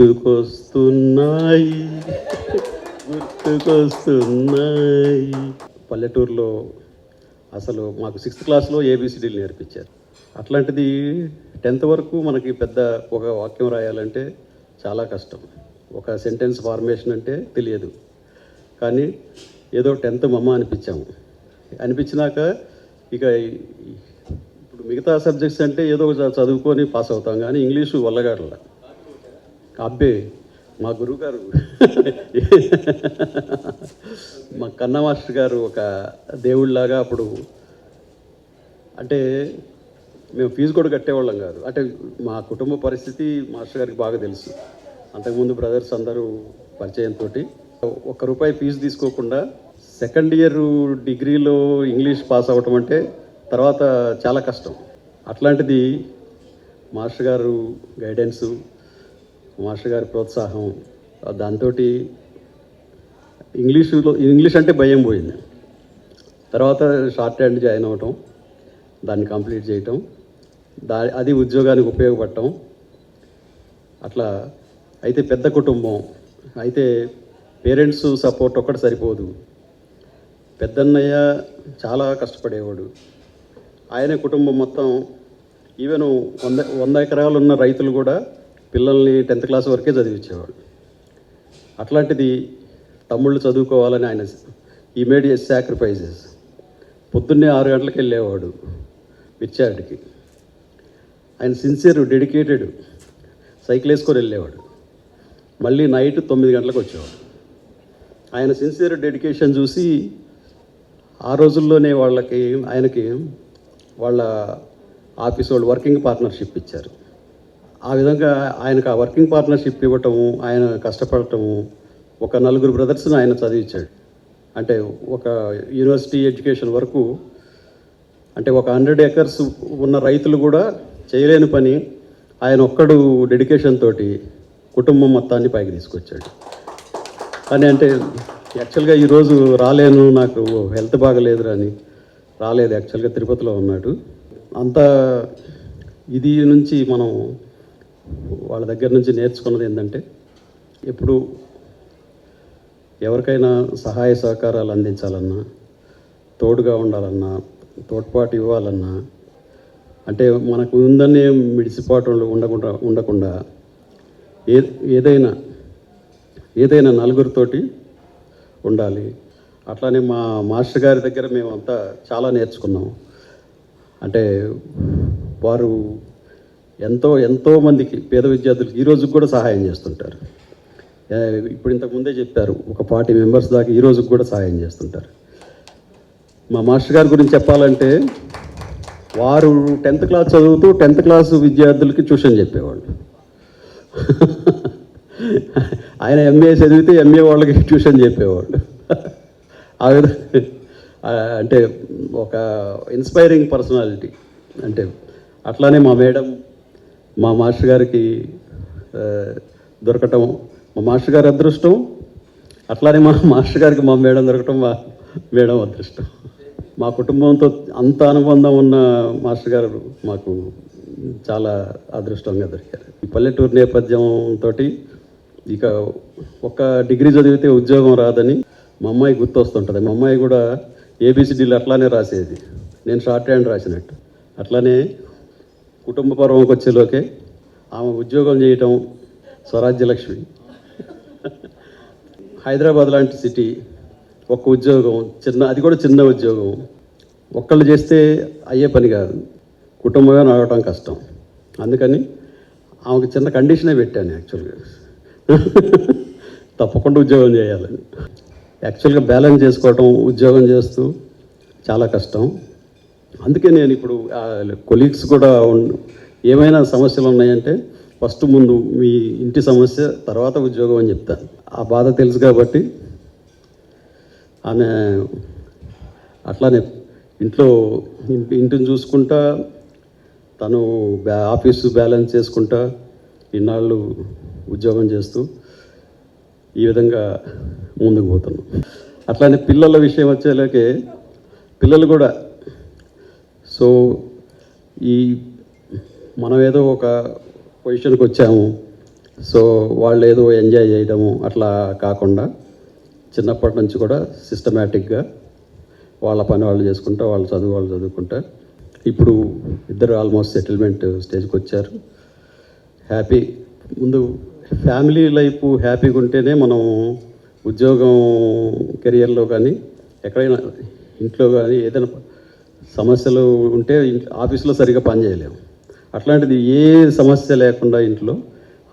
గుర్తుకొస్తున్నాయి. గుర్తుకొస్తున్నాయి. పల్లెటూరులో అసలు మాకు సిక్స్త్ క్లాస్లో ఏబిసిడీలు నేర్పించారు. అట్లాంటిది టెన్త్ వరకు మనకి పెద్ద ఒక వాక్యం రాయాలంటే చాలా కష్టం. ఒక సెంటెన్స్ ఫార్మేషన్ అంటే తెలియదు. కానీ ఏదో టెన్త్ మమ్మ అనిపించాము. అనిపించినాక ఇక ఇప్పుడు మిగతా సబ్జెక్ట్స్ అంటే ఏదో ఒక చదువుకొని పాస్ అవుతాం. కానీ ఇంగ్లీషు వల్లగాడల అబ్బే మా గురువుగారు మా కన్న మాస్టర్ గారు ఒక దేవుళ్ళలాగా అప్పుడు అంటే మేము ఫీజు కూడా కట్టేవాళ్ళం కాదు. అంటే మా కుటుంబ పరిస్థితి మాస్టర్ గారికి బాగా తెలుసు. అంతకుముందు బ్రదర్స్ అందరూ పరిచయంతో ఒక్క రూపాయి ఫీజు తీసుకోకుండా సెకండ్ ఇయర్ డిగ్రీలో ఇంగ్లీష్ పాస్ అవ్వటం అంటే తర్వాత చాలా కష్టం. అట్లాంటిది మాస్టర్ గారు గైడెన్సు మాస్టర్ గారి ప్రోత్సాహం దాంతో ఇంగ్లీషులో ఇంగ్లీష్ అంటే భయం పోయింది. తర్వాత షార్ట్ హ్యాండ్ జాయిన్ అవ్వటం దాన్ని కంప్లీట్ చేయటం దా అది ఉద్యోగానికి ఉపయోగపడటం అట్లా అయితే పెద్ద కుటుంబం అయితే పేరెంట్స్ సపోర్ట్ ఒక్కటి సరిపోదు. పెద్దన్నయ్య చాలా కష్టపడేవాడు. ఆయన కుటుంబం మొత్తం ఈవెన్ వంద వంద ఎకరాలు ఉన్న రైతులు కూడా పిల్లల్ని టెన్త్ క్లాస్ వరకే చదివించేవాడు అట్లాంటిది తమ్ముళ్ళు చదువుకోవాలని ఆయన ఈ మేడ్ సాక్రిఫైజెస్. పొద్దున్నే ఆరు గంటలకు వెళ్ళేవాడు విచ్చారుడికి. ఆయన సిన్సియర్ డెడికేటెడ్ సైకిల్ వేసుకొని వెళ్ళేవాడు. మళ్ళీ నైట్ తొమ్మిది గంటలకు వచ్చేవాడు. ఆయన సిన్సియర్ డెడికేషన్ చూసి ఆ రోజుల్లోనే వాళ్ళకి ఆయనకి వాళ్ళ ఆఫీస్ వాళ్ళు వర్కింగ్ పార్ట్నర్షిప్ ఇచ్చారు. ఆ విధంగా ఆయనకు ఆ వర్కింగ్ పార్ట్నర్షిప్ ఇవ్వటము ఆయన కష్టపడటము ఒక నలుగురు బ్రదర్స్ని ఆయన చదివించాడు. అంటే ఒక యూనివర్సిటీ ఎడ్యుకేషన్ వరకు అంటే ఒక హండ్రెడ్ ఎకర్స్ ఉన్న రైతులు కూడా చేయలేని పని. ఆయన ఒక్కడు డెడికేషన్ తోటి కుటుంబం మొత్తాన్ని పైకి తీసుకొచ్చాడు. కానీ అంటే యాక్చువల్గా ఈరోజు రాలేను నాకు హెల్త్ బాగలేదు అని రాలేదు. యాక్చువల్గా తిరుపతిలో ఉన్నాడు. అంత ఇది నుంచి మనం వాళ్ళ దగ్గర నుంచి నేర్చుకున్నది ఏంటంటే ఇప్పుడు ఎవరికైనా సహాయ సహకారాలు అందించాలన్నా తోడుగా ఉండాలన్నా తోడ్పాటు ఇవ్వాలన్నా అంటే మనకు ఉందనే మిడిసిపాటు ఉండకుండా ఉండకుండా ఏ ఏదైనా ఏదైనా నలుగురితోటి ఉండాలి. అట్లానే మా మాస్టర్ గారి దగ్గర మేమంతా చాలా నేర్చుకున్నాం. అంటే వారు ఎంతో ఎంతో మందికి పేద విద్యార్థులకు ఈరోజు కూడా సహాయం చేస్తుంటారు. ఇప్పుడు ఇంతకు ముందే చెప్పారు ఒక ఫార్టీ మెంబర్స్ దాకా ఈరోజు కూడా సహాయం చేస్తుంటారు. మా మాస్టర్ గారి గురించి చెప్పాలంటే వారు టెన్త్ క్లాస్ చదువుతూ టెన్త్ క్లాస్ విద్యార్థులకి ట్యూషన్ చెప్పేవాళ్ళు. ఆయన ఎంఏ చదివితే ఎంఏ వాళ్ళకి ట్యూషన్ చెప్పేవాళ్ళు. ఆ విధంగా ఆ, అంటే ఒక ఇన్స్పైరింగ్ పర్సనాలిటీ. అంటే అట్లానే మా మేడం మా మాస్టర్ గారికి దొరకటం మా మాస్టర్ గారి అదృష్టం అట్లానే మా మాస్టర్ గారికి మా మేడం దొరకటం మా మేడం అదృష్టం. మా కుటుంబంతో అంత అనుబంధం ఉన్న మాస్టర్ గారు మాకు చాలా అదృష్టంగా దొరికారు. ఈ పల్లెటూరు నేపథ్యంతో ఇక ఒక డిగ్రీ చదివితే ఉద్యోగం రాదని మా అమ్మాయి గుర్తొస్తుంటుంది. మా అమ్మాయి కూడా ఏబిసిడీలు అట్లానే రాసేది. నేను షార్ట్ హ్యాండ్ రాసినట్టు. అట్లానే కుటుంబ పర్వంకి వచ్చేలోకే ఆమె ఉద్యోగం చేయటం స్వరాజ్యలక్ష్మి. హైదరాబాద్ లాంటి సిటీ ఒక్క ఉద్యోగం చిన్న అది కూడా చిన్న ఉద్యోగం. ఒక్కళ్ళు చేస్తే అయ్యే పని కాదు. కుటుంబమే నడవటం కష్టం. అందుకని ఆమెకు చిన్న కండిషనే పెట్టాను యాక్చువల్గా. తప్పకుండా ఉద్యోగం చేయాలని. యాక్చువల్గా బ్యాలెన్స్ చేసుకోవటం ఉద్యోగం చేస్తూ చాలా కష్టం. అందుకే నేను ఇప్పుడు కొలీగ్స్ కూడా ఏమైనా సమస్యలు ఉన్నాయంటే ఫస్ట్ ముందు మీ ఇంటి సమస్య తర్వాత ఉద్యోగం అని చెప్తాను ఆ బాధ తెలుసు కాబట్టి ఆమె అట్లానే ఇంట్లో ఇంటిని చూసుకుంటా తను బ్యా ఆఫీసు బ్యాలెన్స్ చేసుకుంటా ఇన్నాళ్ళు ఉద్యోగం చేస్తూ ఈ విధంగా ముందుకు పోతున్నాం. అట్లానే పిల్లల విషయం వచ్చేలాకే పిల్లలు కూడా సో ఈ మనం ఏదో ఒక పొజిషన్కి వచ్చాము. సో వాళ్ళు ఏదో ఎంజాయ్ చేయడము అట్లా కాకుండా చిన్నప్పటి నుంచి కూడా సిస్టమేటిక్గా వాళ్ళ పని వాళ్ళు చేసుకుంటా వాళ్ళ చదువు వాళ్ళు చదువుకుంటా. ఇప్పుడు ఇద్దరు ఆల్మోస్ట్ సెటిల్మెంట్ స్టేజ్కి వచ్చారు. హ్యాపీ. ముందు ఫ్యామిలీ లైఫ్ హ్యాపీగా ఉంటేనే మనం ఉద్యోగం కెరియర్లో కానీ ఎక్కడైనా ఇంట్లో కానీ ఏదైనా సమస్యలు ఉంటే ఆఫీస్లో సరిగా పని చేయలేము. అట్లాంటిది ఏ సమస్య లేకుండా ఇంట్లో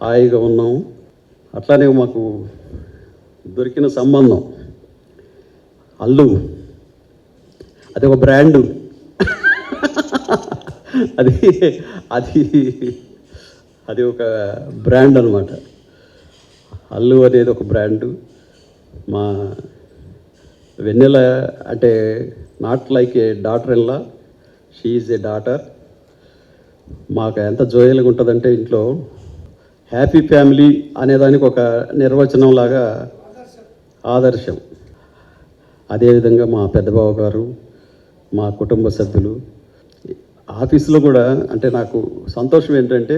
హాయిగా ఉన్నాము. అట్లానే మాకు దొరికిన సంబంధం అల్లు అది ఒక బ్రాండు. అది అది అది ఒక బ్రాండ్ అనమాట అల్లు అనేది ఒక బ్రాండు. మా వెన్నెల అంటే not like a daughter in law she is a daughter మాకు ఎంత జోయల్గా ఉంటుందంటే ఇంట్లో హ్యాపీ ఫ్యామిలీ అనేదానికి ఒక నిర్వచనం లాగా ఆదర్శం. అదేవిధంగా మా పెద్దబావ గారు మా కుటుంబ సభ్యులు ఆఫీసులో కూడా అంటే నాకు సంతోషం ఏంటంటే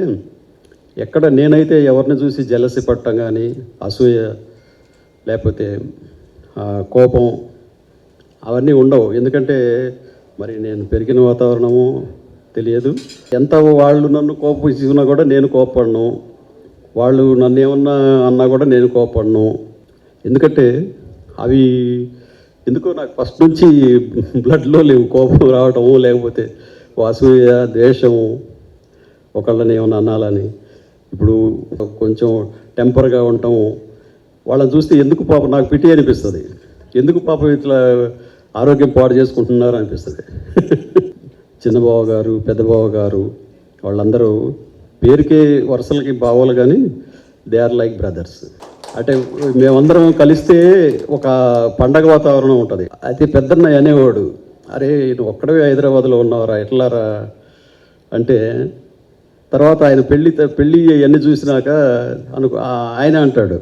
ఎక్కడ నేనైతే ఎవరిని చూసి జలసి పట్టడం కానీ అసూయ లేకపోతే కోపం అవన్నీ ఉండవు. ఎందుకంటే మరి నేను పెరిగిన వాతావరణము తెలియదు. ఎంత వాళ్ళు నన్ను కోపించుకున్నా కూడా నేను కోపడను. వాళ్ళు నన్ను ఏమన్నా అన్నా కూడా నేను కోపడను. ఎందుకంటే అవి ఎందుకో నాకు ఫస్ట్ నుంచి బ్లడ్లో లేవు. కోపం రావటము లేకపోతే అసూయ ద్వేషము ఒకళ్ళని ఏమన్నా అనాలని. ఇప్పుడు కొంచెం టెంపర్గా ఉండటము వాళ్ళని చూస్తే ఎందుకు పాపం నాకు పిటి అనిపిస్తుంది. ఎందుకు పాపం ఇట్లా ఆరోగ్యం పాడు చేసుకుంటున్నారు అనిపిస్తుంది. చిన్నబావ గారు పెద్దబావ గారు వాళ్ళందరూ పేరుకే వరుసలకి బావలు కానీ దే ఆర్ లైక్ బ్రదర్స్ అంటే మేమందరం కలిస్తే ఒక పండగ వాతావరణం ఉంటుంది. అయితే పెద్దన్నయ్య అనేవాడు అరే నువ్వు ఒక్కడవే హైదరాబాద్లో ఉన్నావురా ఎట్లారా? అంటే తర్వాత ఆయన పెళ్ళి పెళ్ళి అవన్నీ చూసినాక అనుకో ఆయన అంటాడు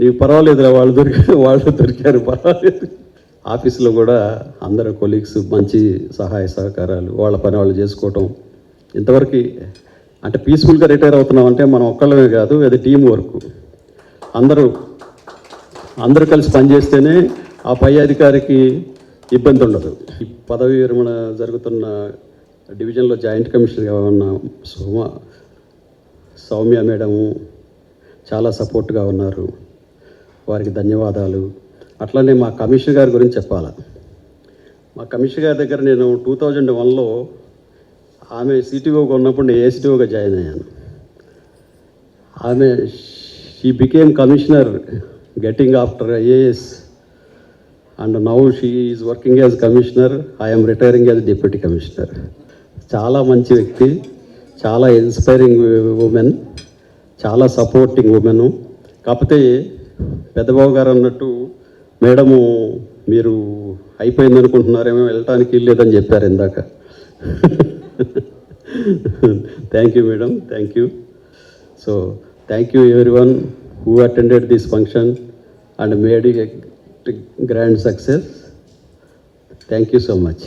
నీకు పర్వాలేదురా వాళ్ళు దొరికారు వాళ్ళు దొరికారు పర్వాలేదు. ఆఫీస్లో కూడా అందరు కొలీగ్స్ మంచి సహాయ సహకారాలు వాళ్ళ పని వాళ్ళు చేసుకోవటం. ఇంతవరకు అంటే పీస్ఫుల్గా రిటైర్ అవుతున్నాం అంటే మనం ఒక్కళ్ళమే కాదు అది టీం వర్క్. అందరూ అందరూ కలిసి పనిచేస్తేనే ఆ పై అధికారికి ఇబ్బంది ఉండదు. ఈ పదవి విరమణ జరుగుతున్న డివిజన్లో జాయింట్ కమిషనర్గా ఉన్న సుమ సౌమ్య మేడము చాలా సపోర్ట్గా ఉన్నారు. వారికి ధన్యవాదాలు. అట్లనే మా కమిషనర్ గారి గురించి చెప్పాలా. మా కమిషనర్ గారి దగ్గర నేను టూ థౌజండ్ వన్లో ఆమె సిటీఓగా ఉన్నప్పుడు నేను ఏసీటీఓగా జాయిన్ అయ్యాను. ఆమె she became commissioner getting after IAS and now she is working as commissioner I'm retiring as deputy commissioner చాలా మంచి వ్యక్తి చాలా ఇన్స్పైరింగ్ ఉమెన్ చాలా సపోర్టింగ్ ఉమెన్ కాకపోతే పెద్దబాబు గారు అన్నట్టు మేడము మీరు అయిపోయింది అనుకుంటున్నారేమో వెళ్ళటానికి లేదని చెప్పారు ఇందాక. Thank you madam thank you so thank you every one who attended this function and made grand success thank you so much